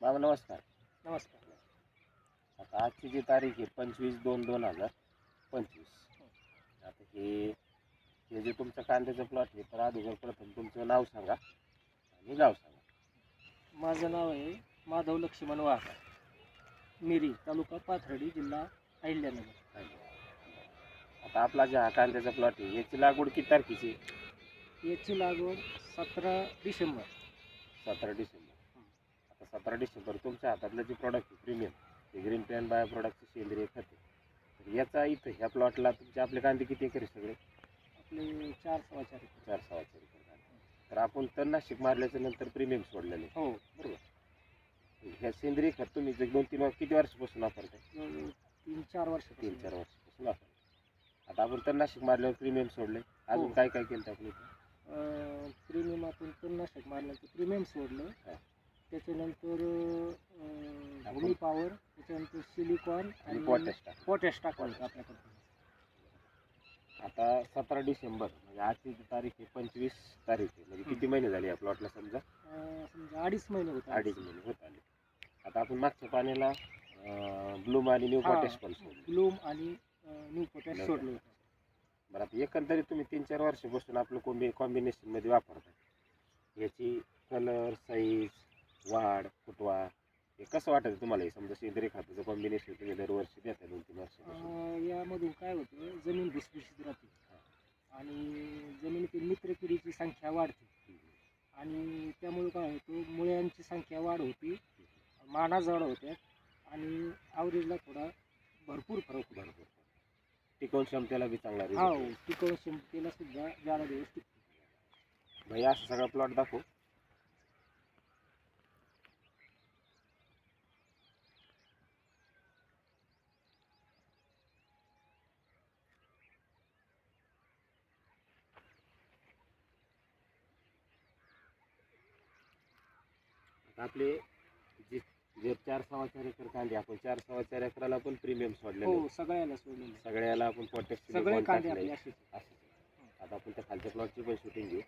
बाबा नमस्कार. नमस्कार. आता आजची जी तारीख आहे पंचवीस दोन दोन हजार पंचवीस. आता हे हे जे तुमचं कांद्याचं प्लॉट आहे तर अगोदर प्रथम तुमचं नाव सांगा आणि गाव सांगा. माझं नाव आहे माधव लक्ष्मण वाघ. मिरी तालुका पाथर्डी जिल्हा अहिल्यानगर. आता आपला जे हा कांद्याचा प्लॉट आहे याची लागवड किती तारखेची? याची लागवड सतरा डिसेंबर. सतरा डिसेंबर. सतरा डिसेंबर तुमच्या हातातलं जे प्रॉडक्ट आहे प्रीमियम ते ग्रीन पॅन बायो प्रॉडक्टचे सेंद्रिय खत आहे. तर याचा इथं ह्या प्लॉटला तुमचे आपले कांदे किती एकर आहे सगळे? आपले चार सव्वा चार एकर. चार सव्वा चार एकर कांदे. तर आपण तणनाशक मारल्याच्या नंतर प्रीमियम सोडलेले. हो. बरोबर? ह्या सेंद्रिय खत तुम्ही जे दोन तीन किती वर्षापासून वापरताय? जवळजवळ तीन चार वर्ष तीन चार वर्षापासून वापरताय. आता आपण तणनाशक मारल्यावर प्रीमियम सोडले. अजून हो. काय काय केलं आपण इथं? प्रीमियम आपण तणनाशक मारलं प्रीमियम सोडलं. हा. त्याच्यानंतर अं, भूमी पॉवर त्याच्यानंतर सिलिकॉन आणि पोटॅश टाक. पोटॅश टाकलं आपल्याकडे आता सतरा डिसेंबर म्हणजे आजची जी तारीख आहे पंचवीस तारीख आहे. म्हणजे किती महिने झाले या प्लॉटला समजा? अं, समजा अडीच महिने होते अडीच महिने होत आले. आता आपण मागच्या पाण्याला ब्लूम आणि न्यू हा. पोटॅश पण सोडलं. ब्लूम आणि न्यू पोटॅश. सोडलं होतं. बरं आता एकंदरीत तुम्ही तीन चार वर्षापासून आपलं कोंबी कॉम्बिनेशनमध्ये वापरता याची कलर साईज वाढ फुटवा हे कसं वाटतं तुम्हाला? हे समजा सेंद्रिय खताचं कॉम्बिनेशन तुम्ही दरवर्षी देता दोन तीन वर्षापासून. अं, यामधून काय होतं? जमीन भुसभुशीत राहते. आणि जमिनीतील मित्रकिडीची संख्या वाढते. आणि त्यामुळे काय होतं? मुळ्यांची संख्या वाढ होती. माना जड होत्यात आणि आवरेजला थोडा भरपूर फरक होता. बरोबर टिकवून क्षमतेला बी चांगला हा आहे. टिकवून क्षमतेला सुद्धा जादा दिवस टिकतो भाई असं सगळा प्लॉट दाखव. आपले जे जे चार सव्वा चार एकर कांदे आपण चार सव्वा चार एकराला पण प्रीमियम सोडलेले हो सगळ्याला सोडलेलं सगळ्याला आपण पोटॅश सगळे कांदे आपले असेच आता आपण त्या खालच्या प्लॉटची पण शूटिंग घेऊ.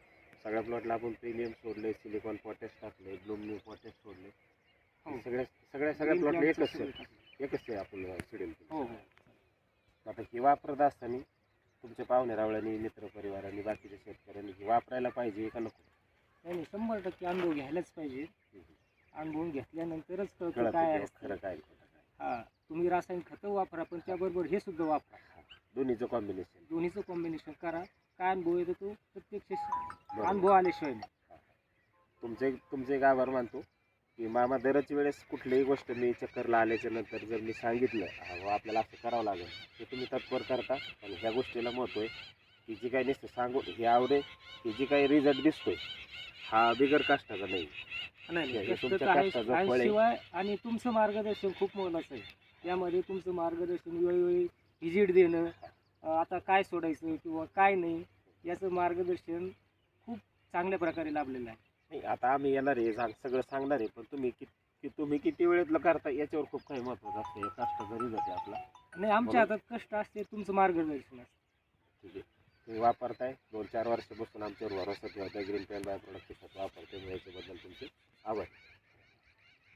सगळ्या प्लॉटला आपण प्रीमियम सोडले सिलिकॉन पोटॅश टाकले ब्लूमनी पोटॅश सोडले. हो. सगळ्या सगळ्या सगळ्या Green प्लॉटला plant एकच आहे. टाकले. एकच आहे आपण शेड्यूल हो हो. आता ही वापरत असताना तुमच्या पाहुणे रावळ्यांनी मित्रपरिवारांनी बाकीच्या शेतकऱ्यांनी ही वापरायला पाहिजे का नको? नाही नाही, शंभर टक्के अनुभव घ्यायलाच पाहिजे. अनुभव घेतल्यानंतरच कळतं काय खरं असतं. काय खोटं काय. हा तुम्ही रासायनिक खतं वापरा पण त्याबरोबर हे सुद्धा वापरा. दोन्हीचं कॉम्बिनेशन दोन्हीचं कॉम्बिनेशन करा. काय अनुभव येतो तो? प्रत्यक्ष अनुभव आल्याशिवाय. नाही. तुमचे तुमचे एक आभार मानतो की मामा दरच वेळेस कुठलीही गोष्ट मी चक्करला आल्याच्यानंतर जर मी सांगितलं अहो आपल्याला असं करावं लागेल. ते तुम्ही तत्पर करता आणि ह्या गोष्टीला महत्त्व आहे की जी काही नुसतं सांगू ही आवडे की जी काही रिझल्ट दिसतोय हा बिगर कष्टाचा नाही. नाही नाही, कष्ट तुमच्या. कष्टाचं आणि फळ आहे. शिवाय आणि तुमचं मार्गदर्शन खूप मोलाचं आहे. त्यामध्ये तुमचं मार्गदर्शन वेळोवेळी व्हिजिट देणं अं, आता काय सोडायचं किंवा काय नाही याचं मार्गदर्शन खूप चांगल्या प्रकारे लाभलेलं आहे. नाही आता आम्ही येणार आहे सांग सगळं सांगणार आहे पण तुम्ही कि की तुम्ही किती वेळेतलं करता याच्यावर खूप काही महत्त्वाचं असतं. हे कष्टाचा रिझल्ट आहे आपला. आणि आमच्या हातात कष्ट असते तुमचं मार्गदर्शन असतं. ठीक आहे. तुम्ही वापरताय. दोन चार वर्षापासून आमच्यावर भरोसा ठेवताय. ग्रीन पॅन बाय प्रोडक्ट वापरते याच्याबद्दल तुमचे आभार.